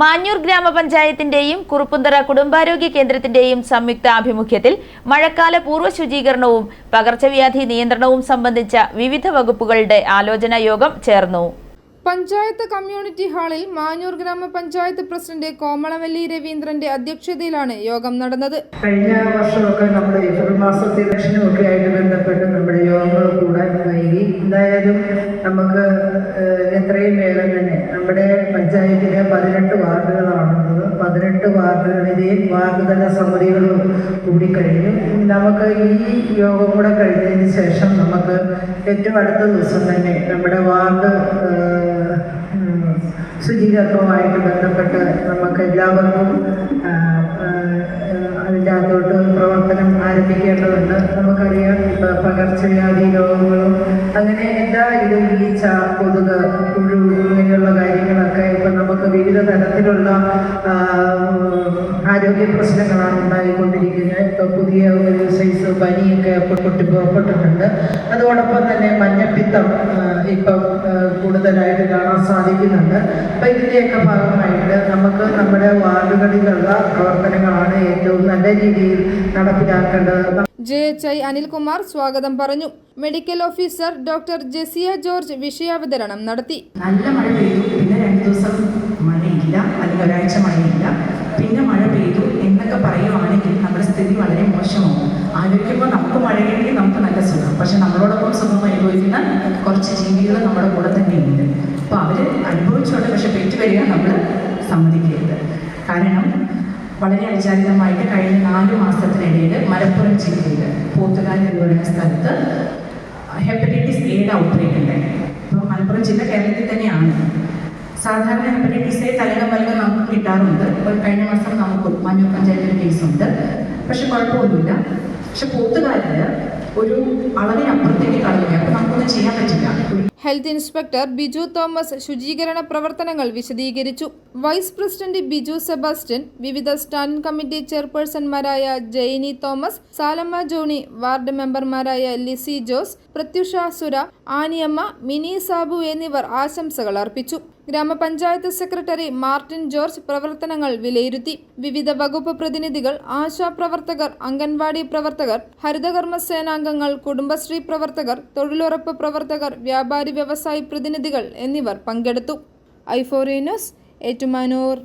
മാഞ്ഞൂർ ഗ്രാമപഞ്ചായത്തിന്റെയും കുറുപ്പുന്തറ കുടുംബാരോഗ്യ കേന്ദ്രത്തിന്റെയും സംയുക്ത ആഭിമുഖ്യത്തിൽ മഴക്കാല പൂർവ ശുചീകരണവും പകർച്ചവ്യാധി നിയന്ത്രണവും സംബന്ധിച്ച വിവിധ വകുപ്പുകളുടെ ആലോചനാ യോഗം ചേർന്നു. പഞ്ചായത്ത് കമ്മ്യൂണിറ്റി ഹാളിൽ മാഞ്ഞൂർ ഗ്രാമപഞ്ചായത്ത് പ്രസിഡന്റ് കോമളവല്ലി രവീന്ദ്രന്റെ അധ്യക്ഷതയിലാണ് യോഗം നടന്നത്. കഴിഞ്ഞ വർഷമൊക്കെ നമ്മുടെ ഏപ്രിൽ മാസത്തെ ഇലക്ഷനുമൊക്കെ ആയിട്ട് ബന്ധപ്പെട്ട് നമ്മുടെ യോഗങ്ങൾ കൂടാൻ വൈകി എന്തായാലും നമുക്ക് എത്രയും വേഗം തന്നെ പഞ്ചായത്തിലെ പതിനെട്ട് വാർഡുകളാണുള്ളത്. പതിനെട്ട് വാർഡുകളിലെയും വാർഡ് തല സമിതികളും കൂടിക്കഴിഞ്ഞു. നമുക്ക് ഈ യോഗം കൂടെ കഴിഞ്ഞതിന് ശേഷം നമുക്ക് ഏറ്റവും അടുത്ത ദിവസം തന്നെ നമ്മുടെ വാർഡ് ശുചീകരണവുമായിട്ട് ബന്ധപ്പെട്ട് നമുക്ക് എല്ലാവർക്കും അതിന്റെ അകത്തോട്ട് പ്രവർത്തനം ആരംഭിക്കേണ്ടതുണ്ട്. നമുക്കറിയാം പകർച്ചവ്യാധി രോഗങ്ങളും അങ്ങനെ എല്ലാ ഇതും ഈച്ച കൊതുക് പുഴു ഇങ്ങനെയുള്ള കാര്യങ്ങളൊക്കെ വിവിധ തരത്തിലുള്ള ആരോഗ്യ പ്രശ്നങ്ങളാണ് ഉണ്ടായിക്കൊണ്ടിരിക്കുന്നത്. ഇപ്പോൾ പുതിയ ഒരു സൈസ് പനിയൊക്കെ പൊട്ടി പുറപ്പെട്ടിട്ടുണ്ട്. അതോടൊപ്പം തന്നെ മഞ്ഞപ്പിത്തം ഇപ്പം കൂടുതലായിട്ട് കാണാൻ സാധിക്കുന്നുണ്ട്. അപ്പം ഇതിന്റെയൊക്കെ ഭാഗമായിട്ട് നമുക്ക് നമ്മുടെ വാർഡുകളിലുള്ള പ്രവർത്തനങ്ങളാണ് ഏറ്റവും നല്ല രീതിയിൽ നടപ്പിലാക്കേണ്ടത്. ജെ എച്ച് ഐ അനിൽകുമാർ സ്വാഗതം പറഞ്ഞു. Medical officer doctor Jesiya George വിഷയാവതരണം നടത്തി. നല്ല മഴ പെയ്തു. പിന്നെ രണ്ടു ദിവസം മഴയില്ല. അല്ലെങ്കിൽ ഒരാഴ്ച മഴയില്ല. പിന്നെ മഴ പെയ്തു എന്നൊക്കെ പറയുവാണെങ്കിൽ നമ്മുടെ സ്ഥിതി വളരെ മോശമാവും ആലോചിക്കുമ്പോൾ നമുക്ക് മഴ കിട്ടി നമുക്ക് നല്ല സുഖം. പക്ഷെ നമ്മളോടൊപ്പം സുഖം അനുഭവിക്കുന്ന കുറച്ച് ജീവികൾ നമ്മുടെ കൂടെ തന്നെയുണ്ട്. അപ്പോൾ അവർ അനുഭവിച്ചോട്ടെ. പക്ഷെ പെറ്റു വരിക നമ്മൾ സമ്മതിക്കരുത്. കാരണം വളരെ അവിചാരിതമായിട്ട് കഴിഞ്ഞ നാല് മാസത്തിനിടയിൽ മലപ്പുറം ജില്ലയിൽ പോത്തുകാൽ എന്ന് പറയുന്ന സ്ഥലത്ത് ഹെപ്പറ്റൈറ്റിസ് എയുടെ ഔട്ട്ബ്രേക്ക് ഉണ്ടായി അപ്പോൾ മലപ്പുറം ജില്ല കേരളത്തിൽ തന്നെയാണ്. സാധാരണ ഹെപ്പറ്റൈറ്റിസ് എ തലകം വലകം നമുക്ക് കിട്ടാറുണ്ട്. ഇപ്പോൾ കഴിഞ്ഞ മാസം നമുക്ക് മഞ്ഞൂർ പഞ്ചായത്തിൽ കേസുണ്ട് പക്ഷെ കുഴപ്പമൊന്നുമില്ല. പക്ഷെ പോത്തുകാലിൽ ഒരു അളവിനപ്പുറത്തേക്ക് കളഞ്ഞു അപ്പോൾ നമുക്കൊന്നും ചെയ്യാൻ പറ്റില്ല. ഹെൽത്ത് ഇൻസ്പെക്ടർ ബിജു തോമസ് ശുചീകരണ പ്രവർത്തനങ്ങൾ വിശദീകരിച്ചു. വൈസ് പ്രസിഡന്റ് ബിജു സെബാസ്റ്റ്യൻ വിവിധ standing committee ചെയർപേഴ്സൺമാരായ Jainy Thomas Salamma Johnny ward മെമ്പർമാരായ ലിസി ജോസ് പ്രത്യുഷ സുര ആനിയമ്മ മിനി സാബു എന്നിവർ ആശംസകൾ അർപ്പിച്ചു. ഗ്രാമപഞ്ചായത്ത് സെക്രട്ടറി മാർട്ടിൻ ജോർജ് പ്രവർത്തനങ്ങൾ വിലയിരുത്തി. വിവിധ വകുപ്പ് പ്രതിനിധികൾ ആശാപ്രവർത്തകർ അംഗൻവാടി പ്രവർത്തകർ ഹരിതകർമ്മ സേനാംഗങ്ങൾ കുടുംബശ്രീ പ്രവർത്തകർ തൊഴിലുറപ്പ് പ്രവർത്തകർ വ്യാപാരി വ്യവസായി പ്രതിനിധികൾ എന്നിവർ പങ്കെടുത്തു. ഐഫോറിയനസ് ഏറ്റുമാനൂർ.